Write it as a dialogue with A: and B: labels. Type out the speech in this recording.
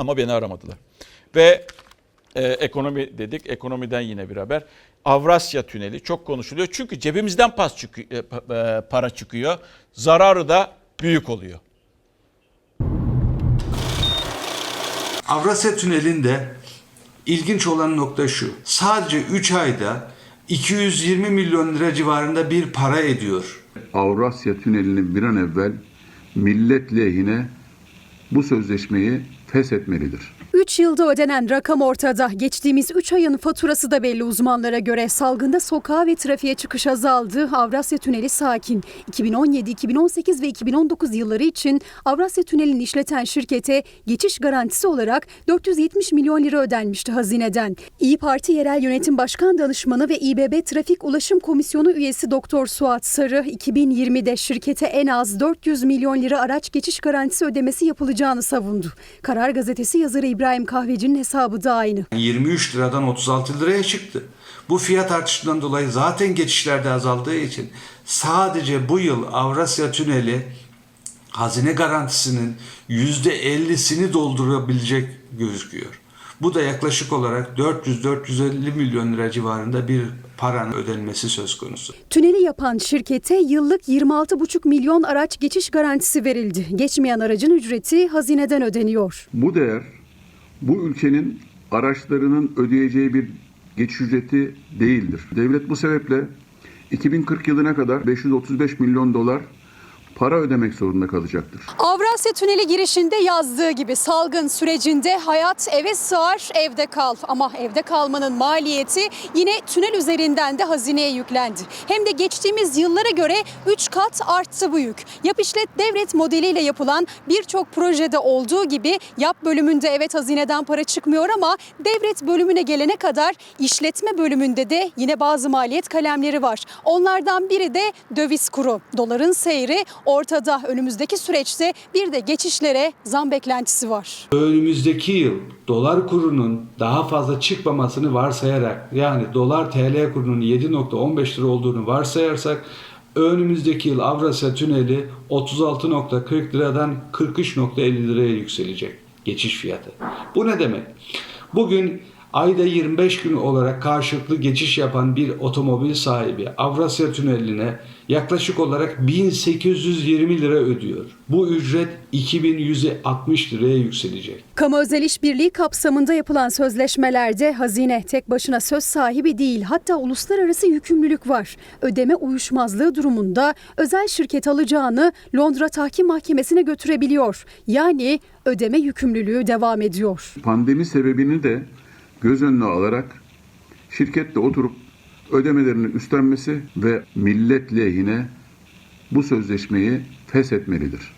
A: Ama beni aramadılar. Ve e, ekonomi dedik. Ekonomiden yine bir haber. Avrasya Tüneli çok konuşuluyor. Çünkü cebimizden pas çıkıyor, e, e, para çıkıyor. Zararı da büyük oluyor.
B: Avrasya Tüneli'nde ilginç olan nokta şu. Sadece 3 ayda 220 milyon lira civarında bir para ediyor.
C: Avrasya Tüneli'ni bir an evvel millet lehine bu sözleşmeyi feshetmelidir.
D: 3 yılda ödenen rakam ortada. Geçtiğimiz 3 ayın faturası da belli uzmanlara göre. Salgında sokağa ve trafiğe çıkış azaldı. Avrasya Tüneli sakin. 2017, 2018 ve 2019 yılları için Avrasya Tüneli'ni işleten şirkete geçiş garantisi olarak 470 milyon lira ödenmişti hazineden. İyi Parti Yerel Yönetim Başkan Danışmanı ve İBB Trafik Ulaşım Komisyonu üyesi Doktor Suat Sarı 2020'de şirkete en az 400 milyon lira araç geçiş garantisi ödemesi yapılacağını savundu. Karar Gazetesi yazarı İbrahim Kahveci'nin hesabı da aynı.
B: 23 liradan 36 liraya çıktı. Bu fiyat artışından dolayı zaten geçişlerde azaldığı için sadece bu yıl Avrasya Tüneli hazine garantisinin %50'sini doldurabilecek gözüküyor. Bu da yaklaşık olarak 400-450 milyon lira civarında bir paranın ödenmesi söz konusu.
D: Tüneli yapan şirkete yıllık 26,5 milyon araç geçiş garantisi verildi. Geçmeyen aracın ücreti hazineden ödeniyor.
C: Bu değer bu ülkenin araçlarının ödeyeceği bir geçiş ücreti değildir. Devlet bu sebeple 2040 yılına kadar 535 milyon dolar para ödemek zorunda kalacaktır.
D: Avrasya Tüneli girişinde yazdığı gibi salgın sürecinde hayat eve sığar, evde kal. Ama evde kalmanın maliyeti yine tünel üzerinden de hazineye yüklendi. Hem de geçtiğimiz yıllara göre 3 kat arttı bu yük. Yap işlet devret modeliyle yapılan birçok projede olduğu gibi yap bölümünde evet hazineden para çıkmıyor ama devret bölümüne gelene kadar işletme bölümünde de yine bazı maliyet kalemleri var. Onlardan biri de döviz kuru. Doların seyri ortada. Önümüzdeki süreçte bir de geçişlere zam beklentisi var.
B: Önümüzdeki yıl dolar kurunun daha fazla çıkmamasını varsayarak yani dolar TL kurunun 7.15 lira olduğunu varsayarsak önümüzdeki yıl Avrasya Tüneli 36.40 liradan 43.50 liraya yükselecek geçiş fiyatı. Bu ne demek? Bugün ayda 25 gün olarak karşılıklı geçiş yapan bir otomobil sahibi Avrasya Tüneli'ne yaklaşık olarak 1820 lira ödüyor. Bu ücret 2160 liraya yükselecek.
D: Kamu özel işbirliği kapsamında yapılan sözleşmelerde hazine tek başına söz sahibi değil hatta uluslararası yükümlülük var. Ödeme uyuşmazlığı durumunda özel şirket alacağını Londra Tahkim Mahkemesi'ne götürebiliyor. Yani ödeme yükümlülüğü devam ediyor.
C: Pandemi sebebini de göz önüne alarak şirketle oturup ödemelerini üstlenmesi ve millet lehine bu sözleşmeyi feshetmelidir.